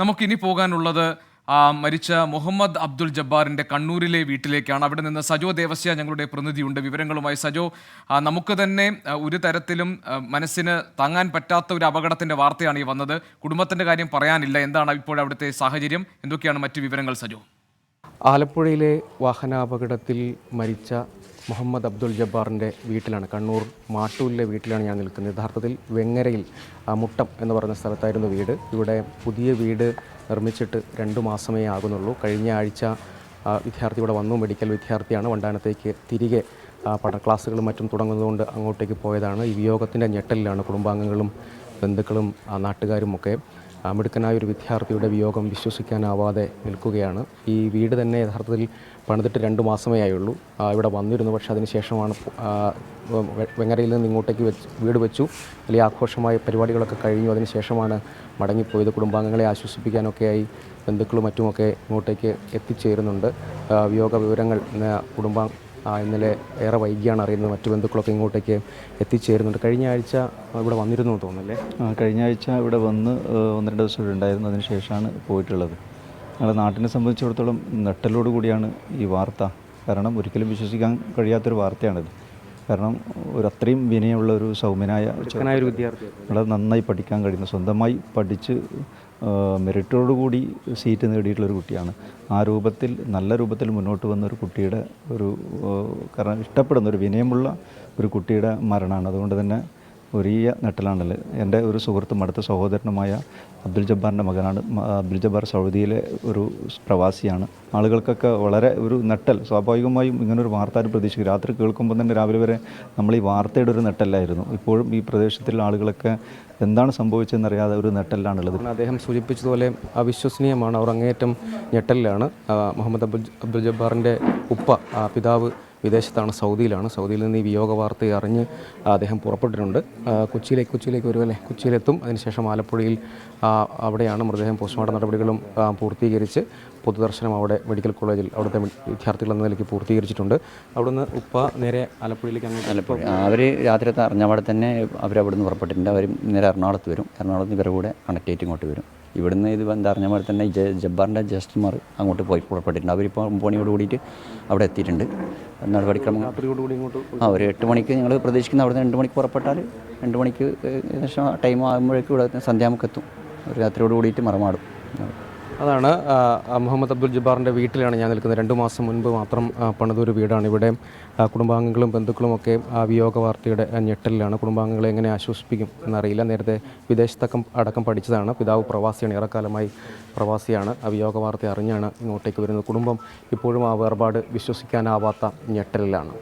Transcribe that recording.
നമുക്കിനി പോകാനുള്ളത് മരിച്ച മുഹമ്മദ് അബ്ദുൽ ജബ്ബാറിന്റെ കണ്ണൂരിലെ വീട്ടിലേക്കാണ്. അവിടെ നിന്ന് സജോ ദേവസ്യ ഞങ്ങളുടെ പ്രതിനിധിയുണ്ട്. വിവരങ്ങളുമായി സജോ നമുക്ക് തന്നെ ഒരു തരത്തിലും മനസ്സിന് താങ്ങാൻ പറ്റാത്ത ഒരു അപകടത്തിന്റെ വാർത്തയാണ് ഈ വന്നത്. കുടുംബത്തിന്റെ കാര്യം പറയാനില്ല. എന്താണ് ഇപ്പോൾ അവിടുത്തെ സാഹചര്യം? എന്തൊക്കെയാണ് മറ്റു വിവരങ്ങൾ സജോ? ആലപ്പുഴയിലെ വാഹനാപകടത്തിൽ മരിച്ച മുഹമ്മദ് അബ്ദുൽ ജബ്ബാറിന്റെ വീട്ടിലാണ് കണ്ണൂർ മാട്ടൂരിലെ വീട്ടിലാണ് ഞാൻ നിൽക്കുന്നത്. യഥാർത്ഥത്തിൽ വെങ്ങരയിൽ മുട്ടം എന്ന് പറയുന്ന സ്ഥലത്തായിരുന്നു വീട്. ഇവിടെ പുതിയ വീട് നിർമ്മിച്ചിട്ട് രണ്ട് മാസമേ ആകുന്നുള്ളൂ. കഴിഞ്ഞ ആഴ്ച വിദ്യാർത്ഥി ഇവിടെ വന്നു. മെഡിക്കൽ വിദ്യാർത്ഥിയാണ്. വണ്ടാനത്തേക്ക് തിരികെ പഠന ക്ലാസ്സുകളും മറ്റും തുടങ്ങുന്നതുകൊണ്ട് അങ്ങോട്ടേക്ക് പോയതാണ്. ഈ വിയോഗത്തിന്റെ ഞെട്ടലിലാണ് കുടുംബാംഗങ്ങളും ബന്ധുക്കളും നാട്ടുകാരും ഒക്കെ മിടുക്കനായ ഒരു വിദ്യാർത്ഥിയുടെ വിയോഗം വിശ്വസിക്കാനാവാതെ നിൽക്കുകയാണ്. ഈ വീട് തന്നെ യഥാർത്ഥത്തിൽ പണിതിട്ട് രണ്ട് മാസമേ ആയുള്ളൂ. ഇവിടെ വന്നിരുന്നു. പക്ഷേ അതിനുശേഷമാണ് വെങ്ങരയിൽ നിന്ന് ഇങ്ങോട്ടേക്ക് വെച്ച് വീട് വെച്ചു. വലിയ ആഘോഷമായ പരിപാടികളൊക്കെ കഴിഞ്ഞു. അതിനുശേഷമാണ് മടങ്ങിപ്പോയത്. കുടുംബാംഗങ്ങളെ ആശ്വസിപ്പിക്കാനൊക്കെയായി ബന്ധുക്കളും മറ്റുമൊക്കെ ഇങ്ങോട്ടേക്ക് എത്തിച്ചേരുന്നുണ്ട്. വിയോഗ വിവരങ്ങൾ കുടുംബാംഗ ഇന്നലെ ഏറെ വൈകിയാണ് അറിയുന്നത്. മറ്റു ബന്ധുക്കളൊക്കെ ഇങ്ങോട്ടേക്ക് എത്തിച്ചേരുന്നുണ്ട്. കഴിഞ്ഞ ആഴ്ച ഇവിടെ വന്നിരുന്നു തോന്നുന്നല്ലേ ആ, കഴിഞ്ഞ ആഴ്ച ഇവിടെ വന്ന് ഒന്ന് രണ്ട് ദിവസം ഇവിടെ ഉണ്ടായിരുന്നു. അതിന് ശേഷമാണ് പോയിട്ടുള്ളത്. ഞങ്ങളുടെ നാട്ടിനെ സംബന്ധിച്ചിടത്തോളം നെട്ടലോട് കൂടിയാണ് ഈ വാർത്ത. കാരണം ഒരിക്കലും വിശ്വസിക്കാൻ കഴിയാത്തൊരു വാർത്തയാണിത്. കാരണം ഒരു അത്രയും വിനയമുള്ള ഒരു സൗമ്യനായ വിദ്യാർത്ഥി വളരെ നന്നായി പഠിക്കാൻ കഴിയുന്ന. സ്വന്തമായി പഠിച്ച് മെറിറ്റോടുകൂടി സീറ്റ് നേടിയിട്ടുള്ളൊരു കുട്ടിയാണ്. ആ രൂപത്തിൽ നല്ല രൂപത്തിൽ മുന്നോട്ട് വന്ന ഒരു കുട്ടിയുടെ ഒരു കാരണം ഇഷ്ടപ്പെടുന്ന ഒരു വിനയമുള്ള ഒരു കുട്ടിയുടെ മരണമാണ്. അതുകൊണ്ട് തന്നെ വലിയ നെട്ടലാണല്ലോ എന്റെ ഒരു സുഹൃത്തും അടുത്ത സഹോദരനുമായ അബ്ദുൽ ജബ്ബാറിന്റെ മകനാണ്. അബ്ദുൽ ജബ്ബാർ സൗദിയിലെ ഒരു പ്രവാസിയാണ്. ആളുകൾക്കൊക്കെ വളരെ ഒരു നെട്ടൽ സ്വാഭാവികമായും ഇങ്ങനൊരു വാർത്ത ആരും പ്രതീക്ഷിക്കും രാത്രി കേൾക്കുമ്പോൾ തന്നെ രാവിലെ വരെ നമ്മൾ ഈ വാർത്തയുടെ ഒരു നെട്ടലായിരുന്നു ഇപ്പോഴും ഈ പ്രദേശത്തുള്ള ആളുകളൊക്കെ എന്താണ് സംഭവിച്ചതെന്നറിയാതെ ഒരു നെട്ടലിലാണുള്ളത് അദ്ദേഹം സൂചിപ്പിച്ചതുപോലെ അവിശ്വസനീയമാണ് അവർ അങ്ങേയറ്റം ഞെട്ടലിലാണ്. മുഹമ്മദ് അബ്ദുൽ അബ്ദുൽ ജബ്ബാറിന്റെ ഉപ്പ പിതാവ് വിദേശത്താണ് സൗദിയിലാണ്. സൗദിയിൽ നിന്ന് ഈ വിയോഗ വാർത്ത അറിഞ്ഞ് അദ്ദേഹം പുറപ്പെട്ടിട്ടുണ്ട്. കൊച്ചിയിലേക്ക് കൊച്ചിയിലേക്ക് കൊച്ചിയിലേക്ക് വരുമല്ലേ കൊച്ചിയിലെത്തും. അതിനുശേഷം ആലപ്പുഴയിൽ അവിടെയാണ് മൃതദേഹം പോസ്റ്റ്മോർട്ടം നടപടികളും പൂർത്തീകരിച്ച് പൊതുദർശനം അവിടെ മെഡിക്കൽ കോളേജിൽ അവിടുത്തെ വിദ്യാർത്ഥികൾ എന്ന നിലയ്ക്ക് പൂർത്തീകരിച്ചിട്ടുണ്ട്. അവിടുന്ന് ഉപ്പ നേരെ ആലപ്പുഴയിലേക്ക് അങ്ങനെ ആലപ്പുഴ. അവർ രാത്രി അറിഞ്ഞപാടെ തന്നെ അവർ അവിടെ നിന്ന് പുറപ്പെട്ടിട്ടുണ്ട്. അവർ നേരെ എറണാകുളത്ത് വരും. എറണാകുളത്ത് ഇവരുടെ കൂടെ ചെയ്തിട്ട് ഇങ്ങോട്ട് വരും. ഇവിടുന്ന് ഇത് എന്താ അറിഞ്ഞപാടെ തന്നെ ജബ്ബാറിന്റെ ജസ്റ്റ്മാർ അങ്ങോട്ട് പോയി പുറപ്പെട്ടിട്ടുണ്ട്. അവരിപ്പോൾ പോണിയോട് കൂടിയിട്ട് അവിടെ എത്തിയിട്ടുണ്ട്. നടപടിക്രമങ്ങൾ. ആ ഒരു എട്ട് മണിക്ക് ഞങ്ങൾ പ്രതീക്ഷിക്കുന്ന അവിടെ നിന്ന് രണ്ട് മണിക്ക് പുറപ്പെട്ടാൽ രണ്ട് മണിക്ക് ഏകദേശം ടൈം ആകുമ്പോഴേക്കും ഇവിടെ സന്ധ്യാമുക്കെത്തും ഒരു രാത്രിയോട് കൂടിയിട്ട് മറമാടും. അതാണ് മുഹമ്മദ് അബ്ദുൽ ജബ്ബാറിന്റെ വീട്ടിലാണ് ഞാൻ നിൽക്കുന്നത്. രണ്ട് മാസം മുൻപ് മാത്രം പണിതൊരു വീടാണ് ഇവിടെ. കുടുംബാംഗങ്ങളും ബന്ധുക്കളും ഒക്കെ ആ വിയോഗ വാർത്തയുടെ ഞെട്ടലിലാണ്. കുടുംബാംഗങ്ങളെ എങ്ങനെ ആശ്വസിപ്പിക്കും എന്നറിയില്ല. നേരത്തെ വിദേശത്തക്കം അടക്കം പഠിച്ചതാണ്. പിതാവ് പ്രവാസിയാണ് ഏറെക്കാലമായി പ്രവാസിയാണ്. വിയോഗ വാർത്ത അറിഞ്ഞാണ് ഇങ്ങോട്ടേക്ക് വരുന്നത്. കുടുംബം ഇപ്പോഴും ആ വേർപാട് വിശ്വസിക്കാനാവാത്ത ഞെട്ടലിലാണ്.